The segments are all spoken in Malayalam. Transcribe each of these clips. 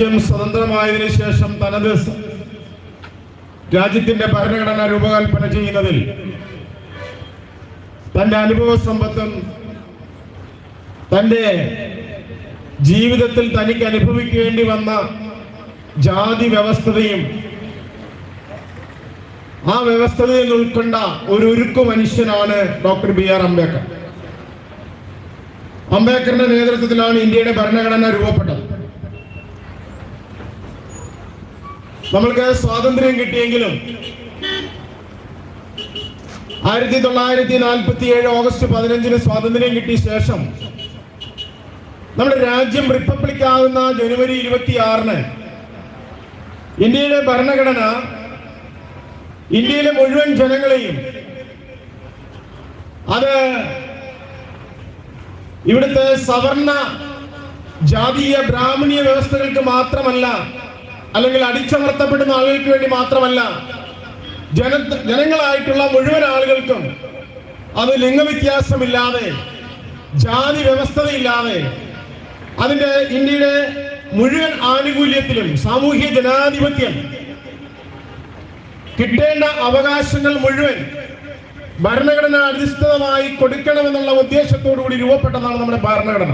സ്വതന്ത്രമായതിനു ശേഷം തനത് രാജ്യത്തിന്റെ ഭരണഘടന രൂപകൽപ്പന ചെയ്യുന്നതിൽ തന്റെ അനുഭവ സമ്പത്തും തന്റെ ജീവിതത്തിൽ തനിക്ക് അനുഭവിക്കേണ്ടി വന്ന ജാതി വ്യവസ്ഥതയും ആ വ്യവസ്ഥതയിൽ ഉൾക്കൊണ്ട ഒരു ഉരുക്കു മനുഷ്യനാണ് ഡോക്ടർ ബി ആർ അംബേദ്കർ. അംബേദ്കറിന്റെ നേതൃത്വത്തിലാണ് ഇന്ത്യയുടെ ഭരണഘടന രൂപപ്പെട്ടത്. നമ്മൾക്ക് സ്വാതന്ത്ര്യം കിട്ടിയെങ്കിലും ആയിരത്തി തൊള്ളായിരത്തി നാൽപ്പത്തി ഏഴ് ഓഗസ്റ്റ് പതിനഞ്ചിന് സ്വാതന്ത്ര്യം കിട്ടിയ ശേഷം നമ്മുടെ രാജ്യം റിപ്പബ്ലിക് ആകുന്ന ജനുവരി ഇരുപത്തി ആറിന് ഇന്ത്യയുടെ ഭരണഘടന ഇന്ത്യയിലെ മുഴുവൻ ജനങ്ങളെയും അത് ഇവിടുത്തെ സവർണ ജാതീയ ബ്രാഹ്മണീയ വ്യവസ്ഥകൾക്ക് മാത്രമല്ല അല്ലെങ്കിൽ അടിച്ചമർത്തപ്പെടുന്ന ആളുകൾക്ക് വേണ്ടി മാത്രമല്ല ജന ജനങ്ങളായിട്ടുള്ള മുഴുവൻ ആളുകൾക്കും അത് ലിംഗവ്യത്യാസമില്ലാതെ ജാതി വ്യവസ്ഥതയില്ലാതെ അതിന്റെ ഇന്ത്യയുടെ മുഴുവൻ ആനുകൂല്യത്തിലും സാമൂഹ്യ ജനാധിപത്യം കിട്ടേണ്ട അവകാശങ്ങൾ മുഴുവൻ ഭരണഘടന അധിഷ്ഠിതമായി കൊടുക്കണമെന്നുള്ള ഉദ്ദേശത്തോടു കൂടി രൂപപ്പെട്ടതാണ് നമ്മുടെ ഭരണഘടന.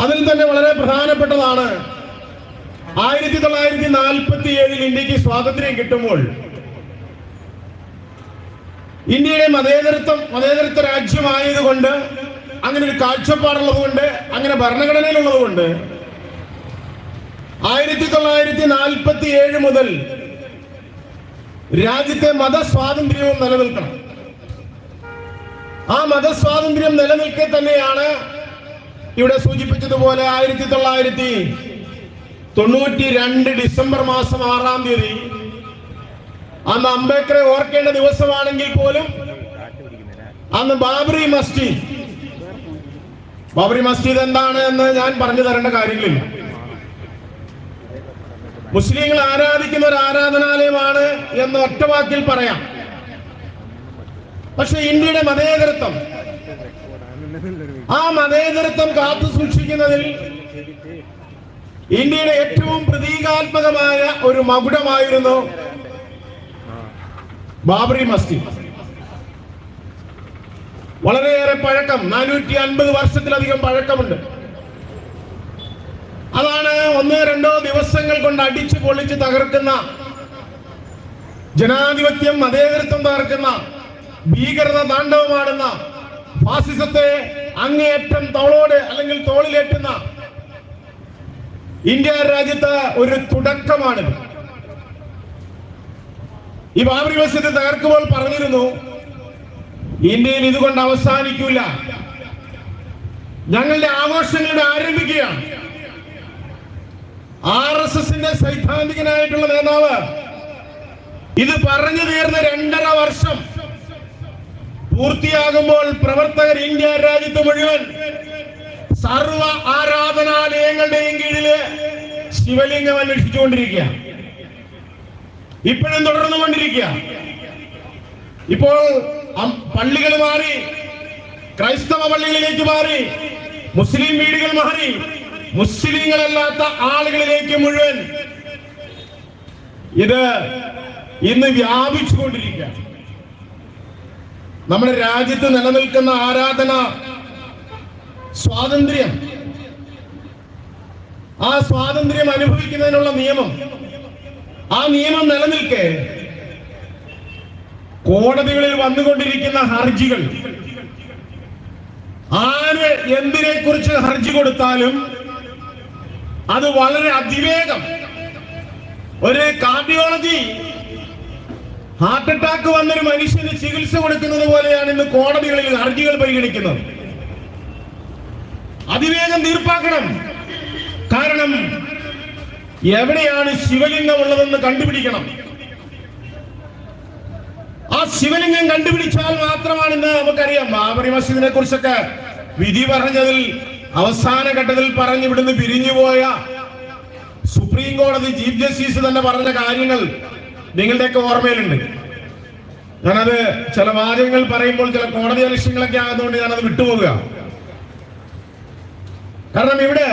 അതിൽ തന്നെ വളരെ പ്രധാനപ്പെട്ടതാണ് ആയിരത്തി തൊള്ളായിരത്തി നാൽപ്പത്തി ഏഴിൽ ഇന്ത്യയ്ക്ക് സ്വാതന്ത്ര്യം കിട്ടുമ്പോൾ ഇന്ത്യയുടെ മതേതരത്വം മതേതരത്വ രാജ്യമായതുകൊണ്ട് അങ്ങനെ ഒരു കാഴ്ചപ്പാടുള്ളത് കൊണ്ട് അങ്ങനെ ഭരണഘടനയിലുള്ളതുകൊണ്ട് ആയിരത്തി തൊള്ളായിരത്തി നാൽപ്പത്തി ഏഴ് മുതൽ രാജ്യത്തെ മതസ്വാതന്ത്ര്യവും നിലനിൽക്കണം. ആ മതസ്വാതന്ത്ര്യം നിലനിൽക്കെ തന്നെയാണ് ഇവിടെ സൂചിപ്പിച്ചതുപോലെ ആയിരത്തി തൊള്ളായിരത്തി തൊണ്ണൂറ്റി രണ്ട് ഡിസംബർ മാസം ആറാം തീയതി അന്ന് അംബേദ്കറെ ഓർക്കേണ്ട ദിവസമാണെങ്കിൽ പോലും അന്ന് ബാബറി മസ്ജിദ്. ബാബറി മസ്ജിദ് എന്താണ് എന്ന് ഞാൻ പറഞ്ഞു തരേണ്ട കാര്യങ്ങളില്ല മുസ്ലിങ്ങൾ ആരാധിക്കുന്ന ഒരു ആരാധനാലയമാണ് എന്ന് ഒറ്റവാക്കിൽ പറയാം. പക്ഷെ ഇന്ത്യയുടെ മതേതരത്വം ആ മതേതരത്വം കാത്തു സൂക്ഷിക്കുന്നതിൽ ഇന്ത്യയുടെ ഏറ്റവും പ്രതീകാത്മകമായ ഒരു മകുടമായിരുന്നു ബാബറി മസ്ജിദ്. വളരെയേറെ പഴക്കം നാനൂറ്റി അൻപത് വർഷത്തിലധികം പഴക്കമുണ്ട്. അതാണ് ഒന്നോ രണ്ടോ ദിവസങ്ങൾ കൊണ്ട് അടിച്ചു പൊളിച്ച് തകർക്കുന്ന ജനാധിപത്യം മതേതരത്വം തകർക്കുന്ന ഭീകരത താണ്ഡവമാടുന്ന ഫാസിസത്തെ അങ്ങേയറ്റം തോളോട് അല്ലെങ്കിൽ തോളിലേറ്റുന്ന ഇന്ത്യ രാജ്യത്ത് ഒരു തുടക്കമാണ്. ഈ ബാബറി മസ്ജിദ് തകർക്കുമ്പോൾ പറഞ്ഞിരുന്നു ഇന്ത്യയിൽ ഇതുകൊണ്ട് അവസാനിക്കില്ല ഞങ്ങളുടെ ആഘോഷങ്ങളുടെ ആരംഭിക്കുകയാണ്. ആർ എസ് എസിന്റെ സൈദ്ധാന്തികനായിട്ടുള്ള നേതാവ് ഇത് പറഞ്ഞു തീർന്ന രണ്ടര വർഷം പൂർത്തിയാകുമ്പോൾ പ്രവർത്തകർ ഇന്ത്യ രാജ്യത്ത് മുഴുവൻ സർവ ആരാധനാലയങ്ങളുടെയും കീഴിൽ ശിവലിംഗം അന്വേഷിച്ചുകൊണ്ടിരിക്കുക. ഇപ്പോഴും തുടർന്നു കൊണ്ടിരിക്കുക ഇപ്പോൾ പള്ളികൾ മാറി ക്രൈസ്തവ പള്ളികളിലേക്ക് മാറി മുസ്ലിം വീടുകൾ മാറി മുസ്ലിങ്ങളല്ലാത്ത ആളുകളിലേക്ക് മുഴുവൻ ഇത് ഇന്ന് വ്യാപിച്ചുകൊണ്ടിരിക്കുക. നമ്മുടെ രാജ്യത്ത് നിലനിൽക്കുന്ന ആരാധന സ്വാതന്ത്ര്യം. ആ സ്വാതന്ത്ര്യം അനുഭവിക്കുന്നതിനുള്ള നിയമം. ആ നിയമം നിലനിൽക്കെ കോടതികളിൽ വന്നുകൊണ്ടിരിക്കുന്ന ഹർജികൾ. ആര് എന്തിനെ കുറിച്ച് ഹർജി കൊടുത്താലും അത് വളരെ അതിവേഗം. ഒരു കാർഡിയോളജി ഹാർട്ട് അറ്റാക്ക് വന്നൊരു മനുഷ്യന് ചികിത്സ കൊടുക്കുന്നത് പോലെയാണ് ഇന്ന് കോടതികളിൽ ഹർജികൾ പരിഗണിക്കുന്നത്. അതിവേഗം തീർപ്പാക്കണം. കാരണം എവിടെയാണ് ശിവലിംഗം ഉള്ളതെന്ന് കണ്ടുപിടിക്കണം. ആ ശിവലിംഗം കണ്ടുപിടിച്ചാൽ മാത്രമാണ് ഇന്ന് നമുക്കറിയാം. ബാബറി മസ്ജിദിനെ കുറിച്ചൊക്കെ വിധി പറഞ്ഞതിൽ അവസാന ഘട്ടത്തിൽ പറഞ്ഞു ഇവിടുന്ന് പിരിഞ്ഞുപോയ സുപ്രീം കോടതി ചീഫ് ജസ്റ്റിസ് തന്നെ പറഞ്ഞ കാര്യങ്ങൾ നിങ്ങളുടെയൊക്കെ ഓർമ്മയിലുണ്ട്. ഞാനത് ചില വാചകങ്ങൾ പറയുമ്പോൾ ചില കോടതി അലക്ഷ്യങ്ങളൊക്കെ ആകുന്നതുകൊണ്ട് ഞാനത് വിട്ടുപോകുക കാരണം ഇവിടെ